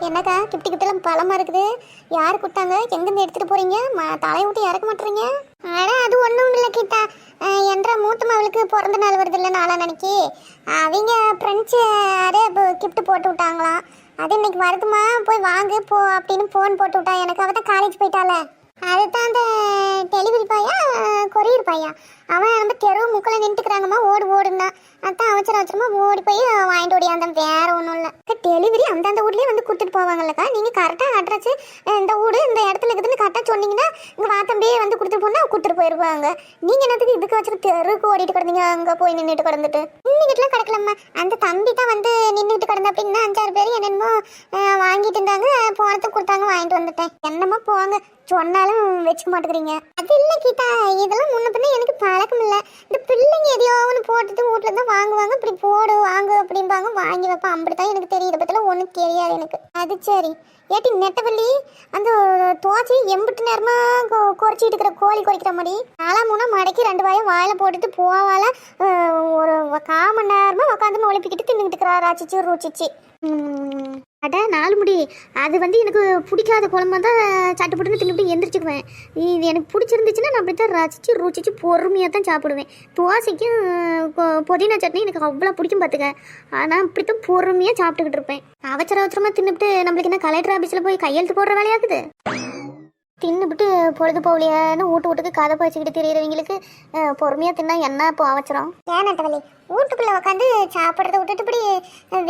என்னக்கா கிப்டி கிப்டெல்லாம் பழமாக இருக்குது. யார் கொடுத்தாங்க எங்கேருந்து எடுத்துகிட்டு போகிறீங்க ம- தலையை விட்டு இறக்க மாட்டுறீங்க? அட அது ஒன்றும் இல்லை கிட்டா. என்ற மூத்த மகளுக்கு பிறந்த நாள் வருது இல்லை நாளாக நினைக்கி அவங்க ஃப்ரெண்ட்ஸு அதே கிஃப்ட் போட்டு விட்டாங்களாம். அது இன்னைக்கு வருதுமா போய் வாங்கு போ அப்படின்னு ஃபோன் போட்டு விட்டா. எனக்கு அவ தான் காலேஜ் போயிட்டால அதுதான் அந்த டெலிவரி பாயா கொரியர் பாயா அவன் நம்ம தெருவு முக்கில் நின்றுக்கிறாங்கம்மா ஓடு ஓடுன்னா. அதான் அவசரம் அவசரமா ஓடி போய் வாங்கிட்டு அந்த வேற ஒன்றும் இல்லை. டெலிவரி அந்தந்த ஊர்லேயே வந்து கொடுத்துட்டு போவாங்கல்லக்கா. நீங்கள் கரெக்டாக அட்ரஸ் இந்த ஊர் இந்த இடத்துல இருக்குதுன்னு கரெக்டாக சொன்னீங்கன்னா இங்கே வாத்தம்பியே வந்து கொடுத்துட்டு போனால் கொடுத்துட்டு போயிருப்பாங்க நீங்கள் என்னத்துக்கு இதுக்கு வச்சுட்டு தெருவுக்கு ஓடிட்டு கிடந்தீங்க அங்கே போய் நின்றுட்டு கிடந்துட்டு? நின்றுக்கிட்டுலாம் கிடக்கலம்மா. அந்த தம்பி தான் வந்து நின்றுக்கிட்டு கிடந்த அப்படின்னா அஞ்சாறு பேர் என்னென்னமோ வாங்கிட்டு இருந்தாங்க. போனத்தை கொடுத்தாங்க வாங்கிட்டு வந்துட்டேன். என்னமோ போவாங்க சொன்னாலும் வச்சுக்க மாட்டேங்கிறீங்க. அது இல்லை கீதா. இதெல்லாம் முன்ன பின்ன எனக்கு பழக்கம் இல்லை. இந்த பிள்ளைங்க எதையோ ஒன்று போட்டுட்டு வீட்டில் தான் வாங்குவாங்க. இப்படி போடு வாங்கு அப்படிம்பாங்க. வாங்கி வைப்பேன் அப்படி தான் எனக்கு தெரியும். இதை பற்றிலாம் ஒன்றும் தெரியாது எனக்கு. அது சரி. ஏட்டி நெட்டவள்ளி அந்த தோச்சி எம்பிட்டு நேரமா குறைச்சிட்டு இருக்கிற கோழி குறைக்கிற மாதிரி நாலாம் மூணா மடக்கி ரெண்டு வாயும் வாயில் போட்டுட்டு போவால ஒரு கா கால் மணி நேரமா உட்காந்து ஒழிப்பிக்கிட்டு தின்னுக்கிட்டு இருக்கிறா ராச்சிச்சு ருச்சிச்சு அட நாலு முடி. அது வந்து எனக்கு பிடிக்காத குழம்பு தான் சட்டுப்பட்டுன்னு தின்னுட்டு எந்திரிச்சுக்குவேன். இது எனக்கு பிடிச்சிருந்துச்சுன்னா நான் அப்படி தான் ரசிச்சு ருச்சிச்சு பொறுமையாக தான் சாப்பிடுவேன். தோசைக்கும் புதினா சட்னி எனக்கு அவ்வளோ பிடிக்கும் பார்த்துக்க ஆனால் இப்படி தான் பொறுமையாக சாப்பிட்டுக்கிட்டு இருப்பேன். அவசர அவசரமாக தின்னுட்டு நம்மளுக்கு என்ன கலெக்டர் ஆஃபீஸில் போய் கையெழுத்து போடுற வேலையாகுது தின்னுபிட்டு பொழுது போகலையான்னு வீட்டு வீட்டுக்கு கதை பழிச்சுக்கிட்டு திரியிறவங்களுக்கு பொறுமையாக தின்னா என்ன இப்போ அவசரம்? ஏன் நட்டவலி வீட்டுக்குள்ளே உட்காந்து சாப்பிட்றத விட்டுட்டு இப்படி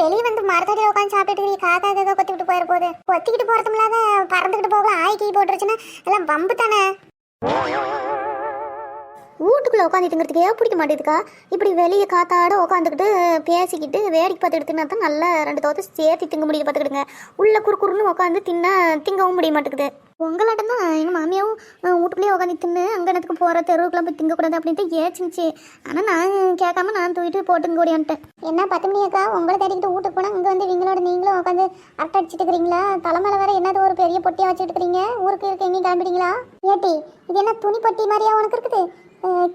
வெளியே வந்து மரத்தடியில் உட்காந்து சாப்பிட்டுட்டு காக்கா காக்கா கொத்திக்கிட்டு போயிட போகுது கொத்திக்கிட்டு போகிறது இல்லாத பறந்துக்கிட்டு போகலாம் ஆய் கீ போட்டுருச்சுன்னா எல்லாம் வம்பு தானே? வீட்டுக்குள்ளே உட்காந்துட்டுங்கிறதுக்கே பிடிக்க மாட்டேதுக்கா? இப்படி வெளியே காத்தாட உட்காந்துக்கிட்டு பேசிக்கிட்டு வேடிக்கை பார்த்துட்டு தின்னா தான் நல்லா ரெண்டு தோத்தை சேர்த்து திங்க முடியுது பார்த்துக்கிடுங்க. உள்ள குறுக்குறுன்னு உட்காந்து தின்னா திங்கவும் முடிய மாட்டேங்குது. உங்களாட்டம் தான் எங்கள் மாமியாவும் வீட்டுக்குள்ளேயே உட்காந்து தின்னு அங்கே இடத்துக்கு போகிற தெருவுக்குலாம் போய் திங்கக்கூடாது அப்படின்ட்டு ஏச்சிருச்சு ஆனால் நான் கேட்காம நான் தூக்கிட்டு போட்டுங்க ஓடியான்ட்டேன் என்ன பத்து மணியாக்கா உங்களை தேடிக்கிட்டு வீட்டுக்கு போனால் இங்கே வந்து இவங்களோட நீங்களும் உட்காந்து அரட்டை அடிச்சிட்டு இருக்கிறீங்களா? தலைமையில வேற என்னது ஒரு பெரிய பொட்டியாக வச்சுட்டு இருக்கிறீங்க? ஊருக்கு இருக்க எங்கேயும் கிளம்பிட்டீங்களா? ஏட்டி இது என்ன துணி பொட்டி மாதிரியா உனக்கு இருக்குது?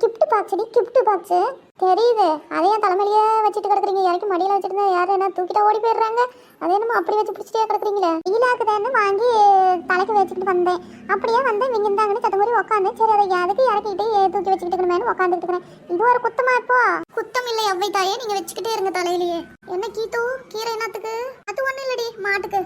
கிஃப்ட் பாக்ஸ் கிஃப்ட் பாக்ஸ் தெரியுது. அதையும் தலைமையிலேயே வச்சுட்டு கிடக்குறீங்க. இறக்கி மடியில் வச்சுட்டு யாரும் என்ன தூக்கிட்டா ஓடி போயிடுறாங்க? அதே நம்ம அப்படி வச்சு பிடிச்சிட்டே கிடக்குறீங்களே. ஈலாக்குதான்னு வாங்கி தலைக்கு வச்சுக்கிட்டு வந்தேன். அப்படியே வந்து இவங்க இருந்தாங்கன்னு சத்த மாதிரி உட்காந்து சரி அதை யாருக்கு இறக்கிட்டு தூக்கி வச்சுக்கிட்டு இருக்கணுமேனு உட்காந்துட்டு இருக்கிறேன். இது ஒரு குத்தமா இப்போ? குத்தம் இல்லை எவ்வை தாயே. நீங்க வச்சுக்கிட்டே இருங்க தலையிலேயே. என்ன கீத்து கீரை என்னத்துக்கு? அது ஒண்ணும் இல்லடி மாட்டுக்கு.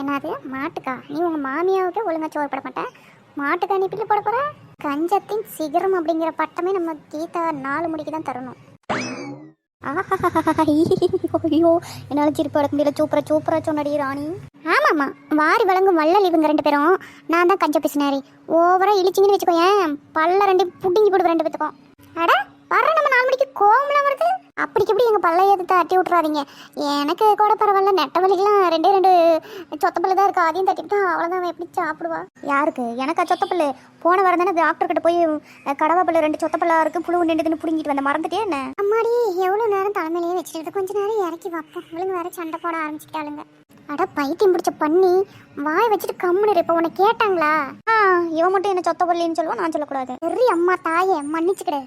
என்னது? மாட்டுக்கா? நீ உங்க மாமியாவுக்கு ஒழுங்கா சோறு போட மாட்டேன் மாட்டுக்கு அனுப்பிட்டு போட போற? கஞ்சத்தின் சிகரம் அப்படிங்கிற பட்டமே நம்ம கீதா நாலு மணிக்கு தான் தரணும். ஐயோ என்னால் சிரிப்பு அடக்க முடியல. சூப்பரா சூப்பரா சொன்னடி ராணி. ஆமாம்மா வாரி வழங்கும் வள்ளல் இவங்க ரெண்டு பேரும். நான் தான் கஞ்ச பிசினாரி. ஓவரா இழிச்சிங்கன்னு வச்சுக்கோயேன். பல்ல ரெண்டு புட்டிங்கி போடுவேன் ரெண்டு பேத்துக்கும். அட வர நம்ம நாலு மணிக்கு கோவம்லாம் வருது. அப்படிக்கு எப்படி எங்கள் பல்ல ஏற்று தட்டி விட்றாதீங்க எனக்கு கூட பரவாயில்ல. நெட்ட வலிக்கெல்லாம் ரெண்டே ரெண்டு சொத்த பல்லு தான் இருக்கு. அதையும் தட்டிவிட்டா அவ்வளோதான் அவன் எப்படி சாப்பிடுவா? யாருக்கு? எனக்கா சொத்த பல்லு போன வாரம் தானே டாக்டர் கிட்ட போய் கடவா பல்லு ரெண்டு சொத்த பல்லா இருக்கு. புழு நின்றுதுன்னு பிடுங்கிட்டு வந்த மறந்துட்டே என்ன? அம்மாடி எவ்வளோ நேரம் தலைமையிலேயே வச்சுட்டு கொஞ்ச நேரம் இறக்கி வைப்போம். இவளுங்க வேற சண்டை போட ஆரம்பிச்சுட்டாளுங்க. அட பைத்தியம் பிடிச்ச பண்ணி வாய் வச்சுட்டு கம்முனு இப்போ உன்னை கேட்டாங்களா? ஆ இவன் மட்டும் என்ன சொத்த பல்லின்னு சொல்லுவான் நான் சொல்லக்கூடாது. சரி அம்மா தாயே மன்னிச்சுக்கிடு.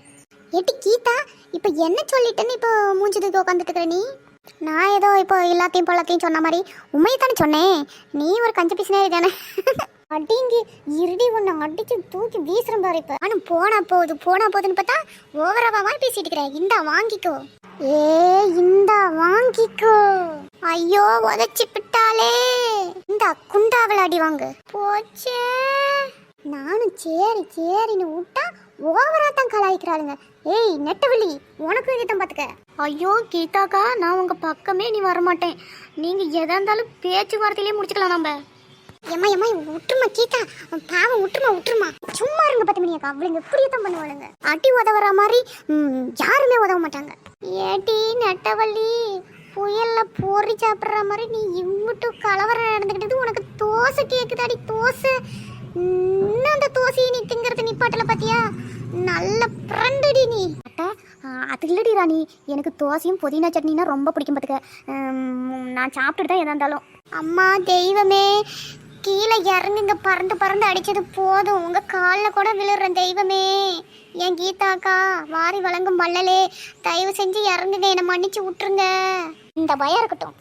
ஏட்டி கீதா இப்போ என்ன சொல்லிட்டேன்னு இப்போ மூஞ்சி தூக்கி உட்காந்துட்டு இருக்கிற நீ? நான் ஏதோ இப்போ எல்லாத்தையும் பழத்தையும் சொன்ன மாதிரி உண்மையை தானே சொன்னேன். நீ ஒரு கஞ்ச பிசினே தானே. அடிங்கி இருடி ஒன்று அடிச்சு தூக்கி வீசுற பாரு இப்போ. ஆனால் போனா போகுது போனா போகுதுன்னு பார்த்தா ஓவராவா பேசிட்டு இருக்கிறேன். இந்தா வாங்கிக்கோ. ஏ இந்தா வாங்கிக்கோ. ஐயோ உதச்சி விட்டாலே இந்தா குண்டாவில் அடி வாங்கு. போச்சே. நான் நானும் சரி சரின்னு விட்டா ஓவரா தான் கலாய்க்கிறாளுங்க. ஏய் நெட்டவள்ளி உனக்கு கீதம் பார்த்துக்க ஐயோ கீதாக்கா நான் உங்க பக்கமே நீ வரமாட்டேன். நீங்க எதா இருந்தாலும் பேச்சுவார்த்தையிலே முடிச்சுக்கலாம் நம்ம எம்மா எம்மா விட்டுருமா கீதா? பாவம் விட்டுருமா விட்டுருமா சும்மா இருங்க பத்து மணியாக்கா அவளுங்க இப்படியே தான் பண்ணுவாளுங்க. அடி உதவுற மாதிரி யாருமே உதவ மாட்டாங்க. ஏடி நெட்டவள்ளி புயல்ல பொறி சாப்பிட்ற மாதிரி நீ இவ்விட்டு கலவரம் நடந்துக்கிட்டது உனக்கு தோசை கேக்குதாடி தோசை? இன்னும் அந்த தோசையை நீ திங்கிறது நிப்பாட்டல பாத்தியா? நல்ல பிரண்டடி நீ. அது இல்லடி ராணி. எனக்கு தோசையும் புதினா சட்னினா ரொம்ப பிடிக்கும் பார்த்துக்க நான் சாப்பிட்டுட்டு தான் எதா இருந்தாலும். அம்மா தெய்வமே. கீழே இறங்குங்க பறந்து பறந்து அடித்தது போதும். உங்கள் காலில் கூட விழுறேன் தெய்வமே. என் கீதாக்கா வாரி வழங்கும் வள்ளலே. தயவு செஞ்சு இறங்குங்க என்னை மன்னிச்சு விட்டுருங்க. இந்த பயம் இருக்கட்டும்.